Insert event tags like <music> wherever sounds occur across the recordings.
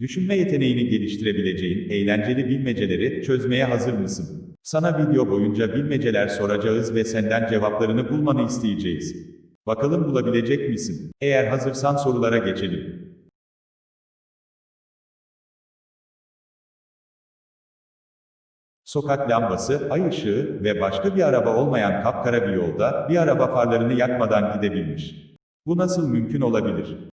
Düşünme yeteneğini geliştirebileceğin eğlenceli bilmeceleri çözmeye hazır mısın? Sana video boyunca bilmeceler soracağız ve senden cevaplarını bulmanı isteyeceğiz. Bakalım bulabilecek misin? Eğer hazırsan sorulara geçelim. Sokak lambası, ay ışığı ve başka bir araba olmayan kapkara bir yolda bir araba farlarını yakmadan gidebilmiş. Bu nasıl mümkün olabilir?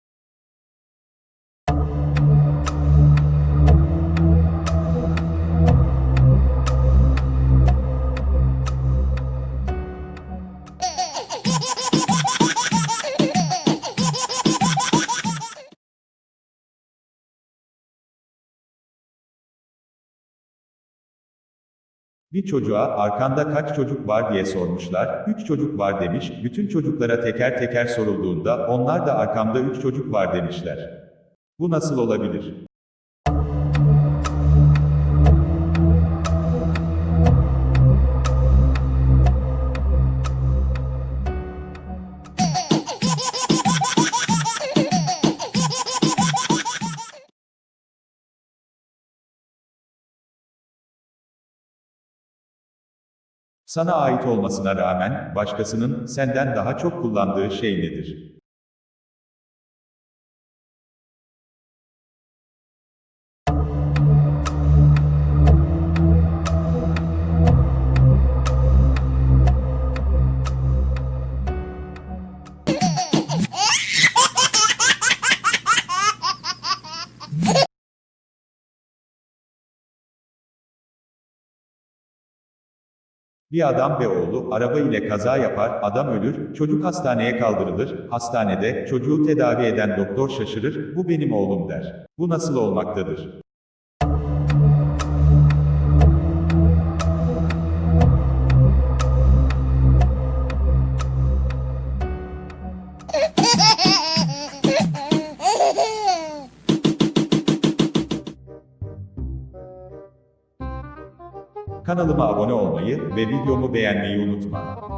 Bir çocuğa arkanda kaç çocuk var diye sormuşlar, 3 çocuk var demiş, bütün çocuklara teker teker sorulduğunda onlar da arkamda 3 çocuk var demişler. Bu nasıl olabilir? Sana ait olmasına rağmen, başkasının, senden daha çok kullandığı şey nedir? Bir adam ve oğlu, araba ile kaza yapar, adam ölür, çocuk hastaneye kaldırılır, hastanede, çocuğu tedavi eden doktor şaşırır, bu benim oğlum der. Bu nasıl olmaktadır? <laughs> Kanalıma abone olmayı ve videomu beğenmeyi unutma.